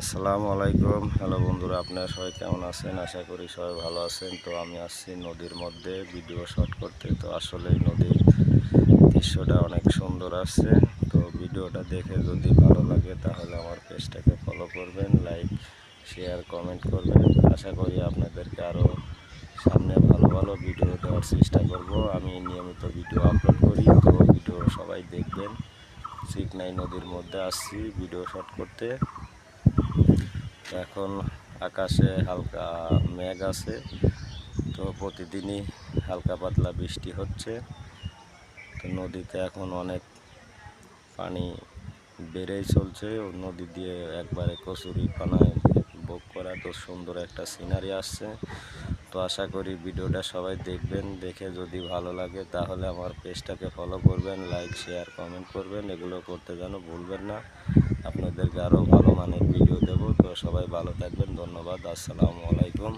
আসসালামু আলাইকুম। হ্যালো বন্ধুরা, আপনারা সবাই কেমন আছেন? আশা করি সবাই ভালো আছেন। তো আমি আসছি নদীর মধ্যে, ভিডিও শট করতে। তো আসলে নদীর দৃশ্যটা অনেক সুন্দর আসছে। তো ভিডিওটা দেখে যদি ভালো লাগে, তাহলে আমার পেজটাকে ফলো করবেন লাইক শেয়ার কমেন্ট করবেন। আশা করি আপনাদেরকে আরও সামনে ভালো ভালো ভিডিও দেওয়ার চেষ্টা করব। আমি নিয়মিত ভিডিও আপলোড করি, তো ভিডিও সবাই দেখবেন। সিকনাই নদীর মধ্যে আসছি ভিডিও শট করতে। এখন আকাশে হালকা মেঘ আছে, তো প্রতিদিনই হালকা পাতলা বৃষ্টি হচ্ছে। তো নদীতে এখন অনেক পানি বেড়েই চলছে নদী দিয়ে একবারে কচুরি পানায় সুন্দর একটা সিনারি আসছে। তো আশা করি ভিডিওটা সবাই দেখবেন, দেখে যদি ভালো লাগে তাহলে আমার পেজটাকে ফলো করবেন লাইক শেয়ার কমেন্ট করবেন। এগুলো করতে যেন ভুলবেন না। আপনাদেরকে আরও ভালো মানের ভিডিও দেবো। তো সবাই ভালো থাকবেন। ধন্যবাদ। আসসালামু আলাইকুম।